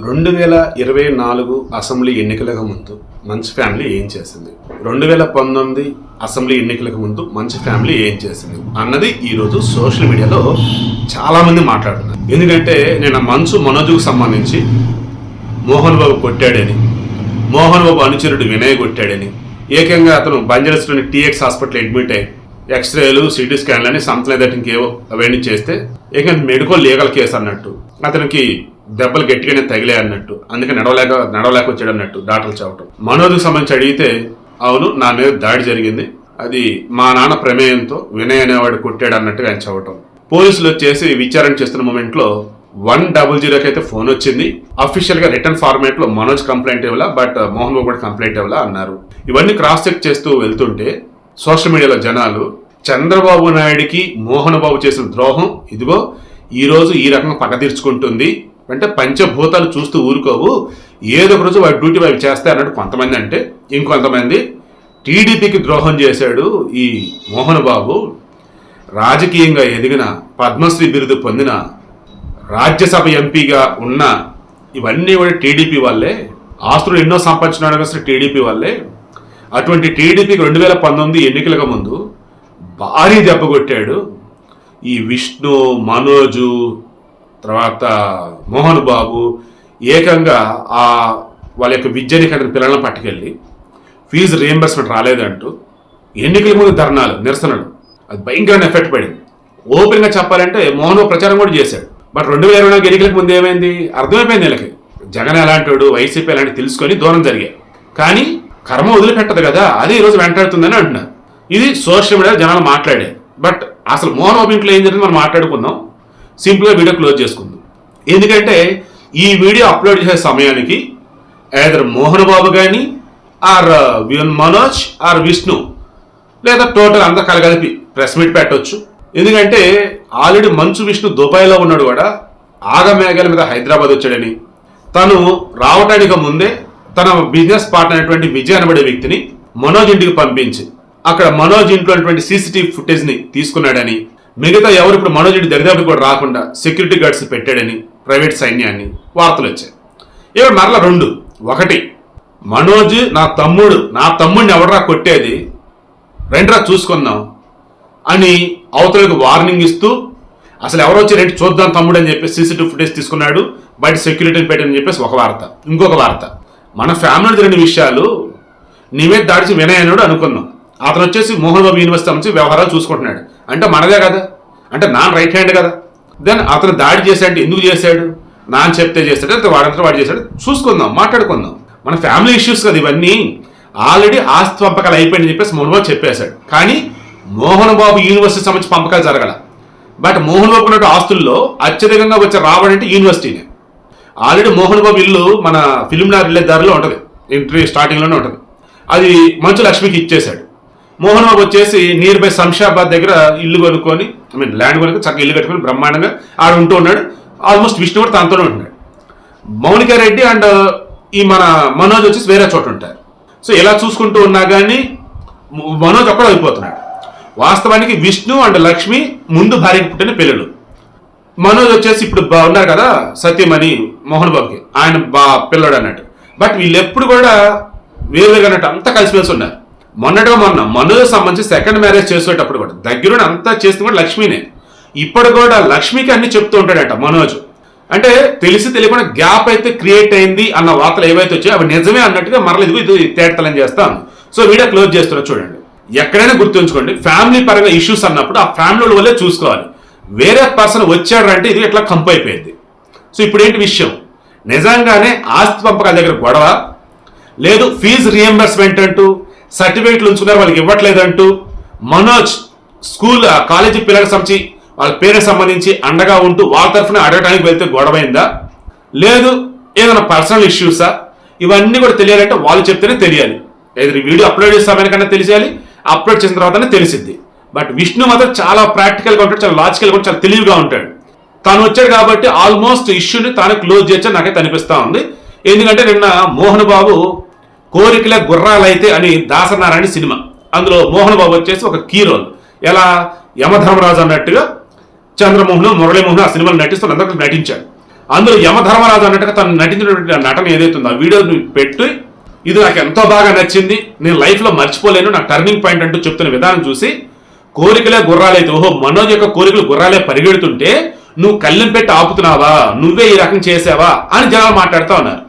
రెండు వేల ఇరవై నాలుగు అసెంబ్లీ ఎన్నికలకు ముందు మంచి ఫ్యామిలీ ఏం చేసింది? రెండు వేల పంతొమ్మిది అసెంబ్లీ ఎన్నికలకు ముందు మంచి ఫ్యామిలీ ఏం చేసింది? అన్నది ఈరోజు సోషల్ మీడియాలో చాలామంది మాట్లాడుతున్నారు. ఎందుకంటే నేను మంచు మనోజుకు సంబంధించి మోహన్ బాబు కొట్టాడని మోహన్ బాబు అనుచరుడు వినయ్ కొట్టాడని ఏకంగా అతను బంజరస్లోని టీఎక్స్ హాస్పిటల్ అడ్మిట్ అయ్యి ఎక్స్రేలు సిటీ స్కాన్లు అని సంథింగ్ దట్ ఇంకేవో అవన్నీ చేస్తే ఏకంగా మెడికో లీగల్ కేసు అన్నట్టు. అతనికి దెబ్బలు గట్టిగానే తగిలే అన్నట్టు. అందుకే నడవలేక నడవలేక వచ్చాడు అన్నట్టు డాక్టర్లు చెప్పడం మనోజ్కి సంబంధించి అడిగితే అవును నా మీద దాడి జరిగింది. అది మా నాన్న ప్రమేయంతో వినయ్ అనేవాడు కొట్టాడు అన్నట్టుగా ఆయన చెప్పటం. పోలీసులు వచ్చేసి విచారణ చేస్తున్న మూమెంట్లో వన్ డబుల్ జీరోకి అయితే ఫోన్ వచ్చింది. అఫీషియల్గా రిటర్న్ ఫార్మేట్లో మనోజ్ కంప్లైంట్ ఇవ్వాలా బట్ మోహన్ బాబు కూడా కంప్లైంట్ ఇవ్వాలా అన్నారు. ఇవన్నీ క్రాస్ చెక్ చేస్తూ వెళ్తుంటే సోషల్ మీడియాలో జనాలు చంద్రబాబు నాయుడికి మోహన్ బాబు చేసిన ద్రోహం ఇదిగో ఈరోజు ఈ రకంగా పక్క తీర్చుకుంటుంది. అంటే పంచభూతాలు చూస్తూ ఊరుకోవు. ఏదో ఒక రోజు వాడి డ్యూటీ వాడు చేస్తే అన్నట్టు కొంతమంది అంటే ఇంకొంతమంది టీడీపీకి ద్రోహం చేశాడు ఈ మోహన్ బాబు రాజకీయంగా ఎదిగిన పద్మశ్రీ బిరుదు పొందిన రాజ్యసభ ఎంపీగా ఉన్న ఇవన్నీ కూడా టీడీపీ వల్లే ఆస్తులు ఎన్నో సంపాదించినాడు అసలు టీడీపీ వల్లే అటువంటి టీడీపీకి రెండు వేల పంతొమ్మిది ఎన్నికలకు ముందు భారీ దెబ్బ కొట్టాడు. ఈ విష్ణు మనోజు తర్వాత మోహన్ బాబు ఏకంగా ఆ వాళ్ళ యొక్క విద్యని కట్టిన పిల్లలను పట్టుకెళ్ళి ఫీజు రియంబర్స్మెంట్ రాలేదంటూ ఎన్నికల ముందు ధర్నాలు నిరసనలు. అది భయంకరమైన ఎఫెక్ట్ పడింది. ఓపెన్గా చెప్పాలంటే మోహన్ ప్రచారం కూడా చేశాడు. బట్ రెండు వేల ఇరవై నాలుగు ఎన్నికలకు ముందు ఏమైంది? అర్థమైపోయింది వీళ్ళకి. జగన్ ఎలాంటి వైసీపీ ఎలాంటి తెలుసుకొని దూరం జరిగాయి. కానీ కర్మ వదిలిపెట్టదు కదా అది ఈరోజు వెంటాడుతుందని అంటున్నారు. ఇది సోషల్ మీడియా జనాలు మాట్లాడారు బట్ అసలు మోహన్ బాబు ఇంట్లో ఏం జరిగింది మనం మాట్లాడుకుందాం. సింపుల్గా వీడియో క్లోజ్ చేసుకుందాం. ఎందుకంటే ఈ వీడియో అప్లోడ్ చేసే సమయానికి ఏదర్ మోహన్ బాబు కానీ ఆర్ uh, విన్ మనోజ్ ఆర్ విష్ణు లేదా టోటల్ అంతా కలగలిపి ప్రెస్ మీట్ పెట్టొచ్చు. ఎందుకంటే ఆల్రెడీ మంచు విష్ణు దుబాయ్లో ఉన్నాడు కూడా. ఆగమేఘాల మీద హైదరాబాద్ వచ్చాడని. తను రావటానికి ముందే తన బిజినెస్ పార్ట్నర్ అయినటువంటి విజయ్ అనబడే వ్యక్తిని మనోజ్ ఇంటికి పంపించి అక్కడ మనోజ్ ఇంట్లో ఉన్నటువంటి సీసీటీవీ ఫుటేజ్ని తీసుకున్నాడని మిగతా ఎవరు ఇప్పుడు మనోజ్ ఇంటి దరిదాపు కూడా రాకుండా సెక్యూరిటీ గార్డ్స్ పెట్టాడని ప్రైవేట్ సైన్యాన్ని వార్తలు వచ్చాయి ఇవి మరల రెండు. ఒకటి మనోజ్ నా తమ్ముడు నా తమ్ముడిని ఎవడరా కొట్టేది? రెండ్రా చూసుకుందాం అని అవతలకు వార్నింగ్ ఇస్తూ అసలు ఎవరో వచ్చి రేటు చూద్దాం తమ్ముడు అని చెప్పి సీసీటీవీ ఫుటేజ్ తీసుకున్నాడు బయట సెక్యూరిటీని పెట్టని చెప్పేసి ఒక వార్త ఇంకొక వార్త. మన ఫ్యామిలీ జరిగిన విషయాలు నీ మీద దాడిచి వినయనుడు అనుకున్నాం. అతను వచ్చేసి మోహన్ బాబు యూనివర్సిటీ నుంచి వ్యవహారాలు చూసుకుంటున్నాడు. అంటే మనదే కదా? అంటే నాన్ రైట్ హ్యాండ్ కదా? దెన్ అతను దాడి చేశాడు ఎందుకు చేశాడు? నాన్న చెప్తే చేశాడు అంటే వాడంతా వాడు చేశాడు చూసుకుందాం మాట్లాడుకుందాం. మన ఫ్యామిలీ ఇష్యూస్ కదా ఇవన్నీ. ఆల్రెడీ ఆస్తి పంపకాలు అయిపోయిందని చెప్పేసి మోహన్ బాబు చెప్పేశాడు. కానీ మోహన్ బాబు యూనివర్సిటీ సంబంధించి పంపకాలు జరగల. బట్ మోహన్ బాబు ఉన్నట్టు ఆస్తుల్లో అత్యధికంగా వచ్చే రాబడి అంటే యూనివర్సిటీనే ఆల్రెడీ మోహన్ బాబు ఇల్లు మన ఫిలింనార్ వెళ్ళే దారిలో ఉంటుంది. ఎంట్రీ స్టార్టింగ్లోనే ఉంటుంది. అది మంచు లక్ష్మికి ఇచ్చేశాడు. మోహన్ బాబు వచ్చేసి నియర్ బై శంషాబాద్ దగ్గర ఇల్లు కొనుక్కొని ఐ మీన్ ల్యాండ్ కొనుక్కొని చక్కగా ఇల్లు కట్టుకొని బ్రహ్మాండంగా ఆడ ఉంటూ ఉన్నాడు. ఆల్మోస్ట్ విష్ణు కూడా తనతోనే ఉంటున్నాడు మౌనికారెడ్డి అండ్ uh, ఈ మన మనోజ్ వచ్చేసి వేరే చోట ఉంటారు. సో ఇలా చూసుకుంటూ ఉన్నా కానీ మనోజ్ ఒక్కడ అయిపోతున్నాడు. వాస్తవానికి విష్ణు అండ్ లక్ష్మి ముందు భార్యకి పుట్టిన పిల్లలు. మనోజ్ వచ్చేసి ఇప్పుడు ఉన్నారు కదా సత్యమణి మోహన్ బాబుకి ఆయన బా పిల్లడు అన్నట్టు. బట్ వీళ్ళు ఎప్పుడు కూడా వేరువేరుగా అన్నట్టు అంతా కలిసిమెలిసి ఉన్నారు. మొన్నటో మొన్న మనోజ్ సంబంధించి సెకండ్ మ్యారేజ్ చేసేటప్పుడు కూడా దగ్గరుండి అంతా చేస్తుంది కూడా లక్ష్మినే. ఇప్పుడు కూడా లక్ష్మికి అన్ని చెప్తూ ఉంటాడట మనోజ్. అంటే తెలిసి తెలియకుండా గ్యాప్ అయితే క్రియేట్ అయింది అన్న వార్తలు ఏవైతే వచ్చాయో అవి నిజమే అన్నట్టుగా మరల ఇది తేటతలం చేస్తాను. సో వీడియో క్లోజ్ చేస్తున్నా చూడండి. ఎక్కడైనా గుర్తుంచుకోండి ఫ్యామిలీ పరంగా ఇష్యూస్ అన్నప్పుడు ఆ ఫ్యామిలీ వల్లే చూసుకోవాలి. వేరే పర్సన్ వచ్చాడంటే ఇది ఇట్లా కంప్ అయిపోయింది. సో ఇప్పుడు ఏంటి విషయం? నిజంగానే ఆస్తి పంపకాల దగ్గర గొడవ లేదు ఫీజు రియంబర్స్మెంట్ అంటూ సర్టిఫికేట్లు ఉంచుకున్నారు వాళ్ళకి ఇవ్వట్లేదంటూ మనోజ్ స్కూల్ ఆ కాలేజీ పిల్లలకు సంబంధించి వాళ్ళ పేరుకి సంబంధించి అండగా ఉంటూ వాళ్ళ తరఫున అడగడానికి వెళ్తే గొడవైందా? లేదు ఏదైనా పర్సనల్ ఇష్యూసా? ఇవన్నీ కూడా తెలియాలంటే వాళ్ళు చెప్తేనే తెలియాలి. ఏదైనా వీడియో అప్లోడ్ చేసే సమయానికన్నా తెలిసేయాలి అప్లోడ్ చేసిన తర్వాతనే తెలిసింది బట్ విష్ణు మాత్రం చాలా ప్రాక్టికల్గా ఉంటాడు చాలా లాజికల్గా ఉంటాడు చాలా తెలివిగా ఉంటాడు. తను వచ్చాడు కాబట్టి ఆల్మోస్ట్ ఇష్యూని తాను క్లోజ్ చేయొచ్చని నాకైతే అనిపిస్తూ ఉంది. ఎందుకంటే నిన్న మోహన్ బాబు కోరికల గుర్రాలైతే అని దాసనారాయణ సినిమా. అందులో మోహన్ బాబు వచ్చేసి ఒక కీ రోల్ ఎలా? యమధర్మరాజు అన్నట్టుగా చంద్రమోహన్ మురళీమోహన్ ఆ సినిమాలో నటిస్తూ అందరూ నటించాడు. అందులో యమధర్మరాజు అన్నట్టుగా తను నటించినటువంటి నటన ఏదైతే ఉందో ఆ వీడియోని పెట్టి ఇది నాకు ఎంతో బాగా నచ్చింది. నేను లైఫ్లో మర్చిపోలేను. నాకు టర్నింగ్ పాయింట్ అంటూ చెప్తున్న విధానం చూసి కోరికలే గుర్రాలైతే. ఓహో మనోజ్ యొక్క కోరికలు గుర్రాలే పరిగెడుతుంటే నువ్వు కళ్ళెం పెట్టి ఆపుతున్నావా? నువ్వే ఈ రకం చేసావా? అని జనాలు మాట్లాడుతూ ఉన్నారు.